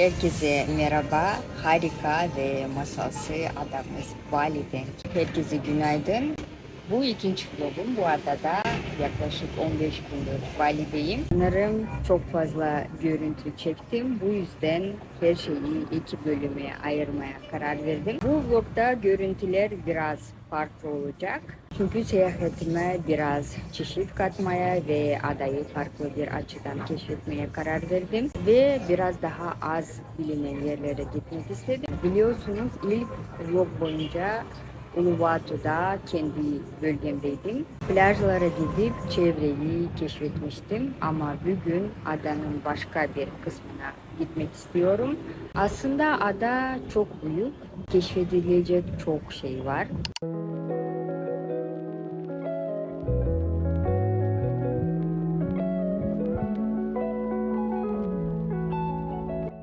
Herkese merhaba. Harika ve masalsı adamız Bali'den. Herkese günaydın. Bu ikinci vlogum. Bu adada yaklaşık 15 gündür Bali'deyim. Sanırım çok fazla görüntü çektim. Bu yüzden her şeyi iki bölüme ayırmaya karar verdim. Bu vlogda görüntüler biraz farklı olacak. Çünkü seyahatime biraz çeşit katmaya ve adayı farklı bir açıdan keşfetmeye karar verdim. Ve biraz daha az bilinen yerlere gitmek istedim. Biliyorsunuz ilk vlog boyunca Uluwatu'da kendi bölgemdeydim. Plajlara gidip çevreyi keşfetmiştim ama bugün adanın başka bir kısmına gitmek istiyorum. Aslında ada çok büyük, keşfedilecek çok şey var.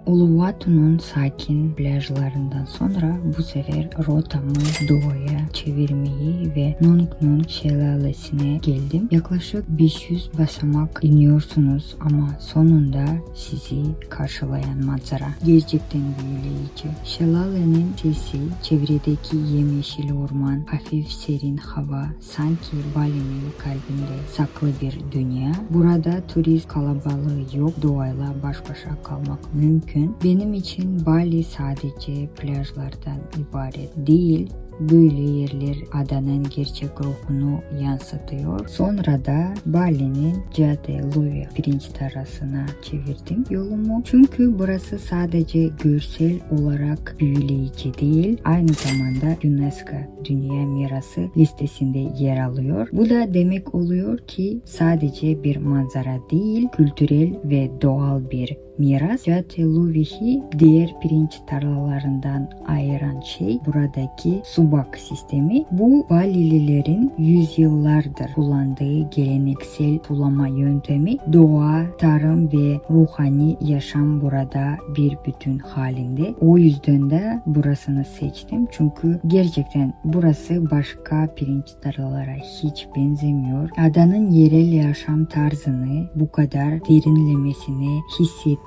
Uluwatu'nun sakin plajlarından sonra bu sefer rotamı doğuya çevirmeyi ve Nongnun şelalesine geldim. Yaklaşık 500 basamak iniyorsunuz ama sonunda sizi karşılayan manzara gerçekten büyüleyici. Şelalenin sesi, çevredeki yemyeşil orman, hafif serin hava sanki Bali'nin kalbinde saklı bir dünya. Burada turist kalabalığı yok, doğayla baş başa kalmak mümkün. Benim için Bali sadece plajlardan ibaret değil, Böyle yerler adanın gerçek ruhunu yansıtıyor. Sonra da Bali'nin Jade Louis pirinç tarlasına çevirdim yolumu. Çünkü burası sadece görsel olarak büyüleyici değil, aynı zamanda UNESCO Dünya Mirası listesinde yer alıyor. Bu da demek oluyor ki sadece bir manzara değil, kültürel ve doğal bir miras. Jade Louis'i diğer pirinç tarlalarından ayıran şey buradaki subak sistemi. Bu Balililerin yüzyıllardır kullandığı geleneksel sulama yöntemi. Doğa, tarım ve ruhani yaşam burada bir bütün halinde. O yüzden de burasını seçtim. Çünkü gerçekten burası başka pirinç tarlalara hiç benzemiyor. Adanın yerel yaşam tarzını bu kadar derinlemesine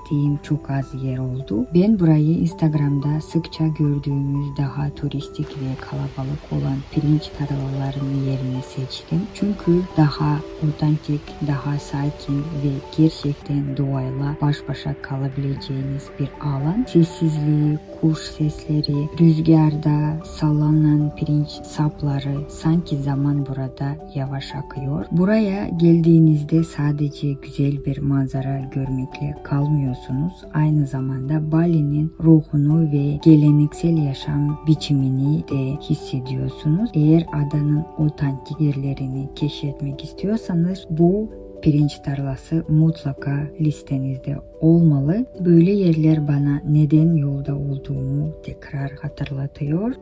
hissettiğim çok az yer oldu. Ben burayı Instagram'da sıkça gördüğümüz daha turistik ve kalabalık olan pirinç tarlalarının yerine seçtim. Çünkü daha otantik, daha sakin ve gerçekten doğayla baş başa kalabileceğiniz bir alan. Sessizliği, kuş sesleri, rüzgarda sallanan pirinç sapları sanki zaman burada yavaş akıyor. Buraya geldiğinizde sadece güzel bir manzara görmekle kalmıyorsunuz. Aynı zamanda Bali'nin ruhunu ve geleneksel yaşam biçimini de hissediyorsunuz. Eğer adanın otantik yerlerini keşfetmek istiyorsanız bu pirinç tarlası mutlaka listenizde olmalı. Böyle yerler bana neden yolda olduğumu tekrar hatırlatıyor.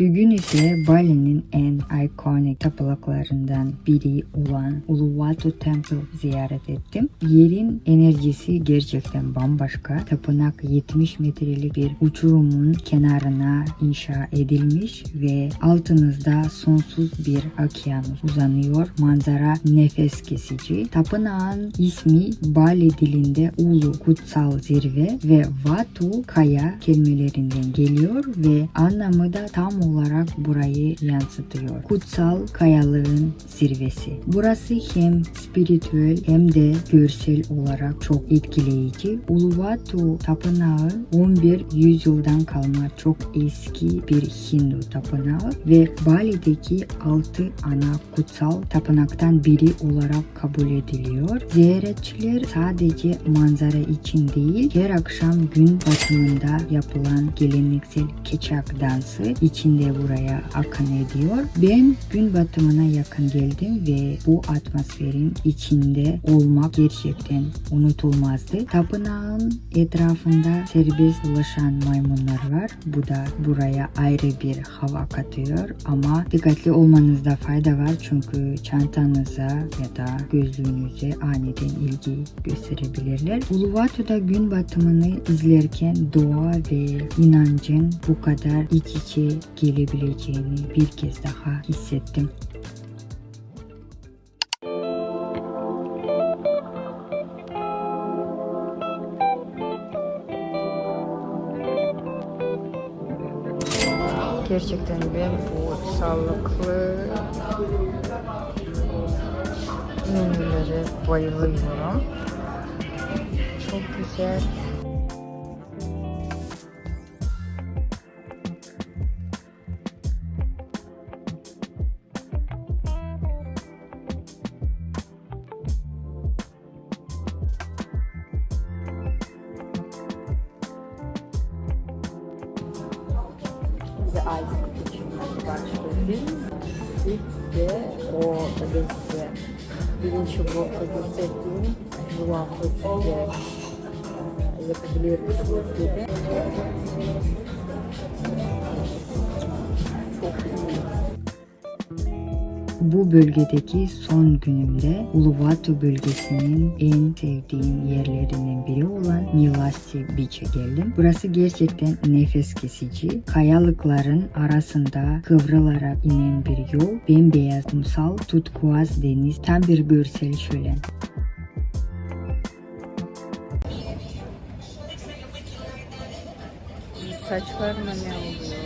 Bugün ise Bali'nin en ikonik tapınaklarından biri olan Uluwatu Temple ziyaret ettim. Yerin enerjisi gerçekten bambaşka. Tapınak 70 metrelik bir uçurumun kenarına inşa edilmiş ve altınızda sonsuz bir okyanus uzanıyor. Manzara nefes kesici. Tapınağın ismi Bali dilinde Ulu kutsal zirve ve Watu kaya kelimelerinden geliyor ve anlamı da tam olarak burayı yansıtıyor. Kutsal kayalığın zirvesi. Burası hem spiritüel hem de görsel olarak çok etkileyici. Uluwatu tapınağı 11 yüzyıldan kalma çok eski bir Hindu tapınağı ve Bali'deki 6 ana kutsal tapınaktan biri olarak kabul ediliyor. Ziyaretçiler sadece manzara için değil, her akşam gün batımında yapılan geleneksel keçak dansı içinde buraya akın ediyor. Ben gün batımına yakın geldim ve bu atmosferin içinde olmak gerçekten unutulmazdı. Tapınağın etrafında serbest dolaşan maymunlar var. Bu da buraya ayrı bir hava katıyor ama dikkatli olmanızda fayda var çünkü çantanıza ya da gözlüğünüze aniden ilgi gösterebilirler. Uluwatu'da gün batımını izlerken doğa ve inancın bu kadar iç içe gelebileceğini bir kez daha hissettim. Gerçekten ben bu sağlıklı menülere bayılıyorum. Çok güzel. bize ait küçük başlı film. İlk de o ödesi, bilinç bu ödesi ettiğim muhafız diye yapabiliyoruz dedi. Bu bölgedeki son günümde Uluwatu bölgesinin en sevdiğim yerlerinden biri olan Milasti Beach'e geldim. Burası gerçekten nefes kesici. Kayalıkların arasında kıvrılarak inen bir yol, bembeyaz kumsal, tutkuaz deniz, tam bir görsel şölen. Saçlarıma ne oluyor?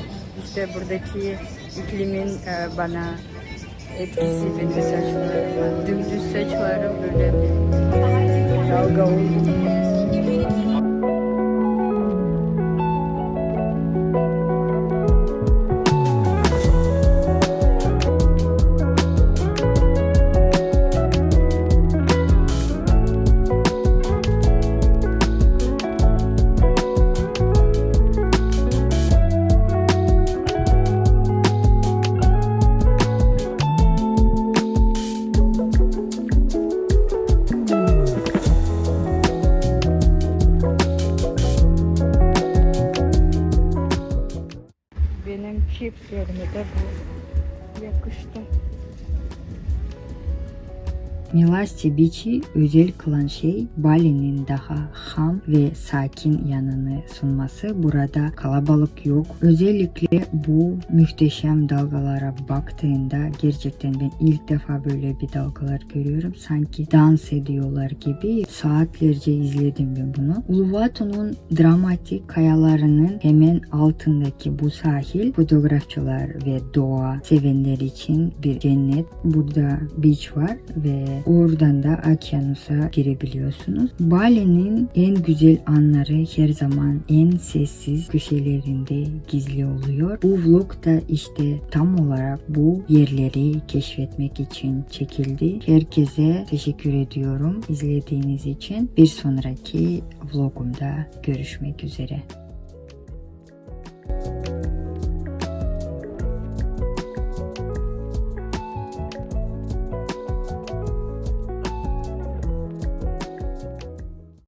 İşte buradaki iklimin e, bana etkisi benim saçlarıma. Dümdüz saçlarım böyle dalga oldu. Çiftlerime de Milasti Beach'i özel kılan şey Bali'nin daha ham ve sakin yanını sunması. Burada kalabalık yok. Özellikle bu muhteşem dalgalara baktığında gerçekten ben ilk defa böyle bir dalgalar görüyorum. Sanki dans ediyorlar gibi saatlerce izledim ben bunu. Uluwatu'nun dramatik kayalarının hemen altındaki bu sahil fotoğrafçılar ve doğa sevenler için bir cennet. Burada beach var ve oradan da okyanusa girebiliyorsunuz. Bali'nin en güzel anları her zaman en sessiz köşelerinde gizli oluyor. Bu vlog da işte tam olarak bu yerleri keşfetmek için çekildi. Herkese teşekkür ediyorum izlediğiniz için. Bir sonraki vlogumda görüşmek üzere.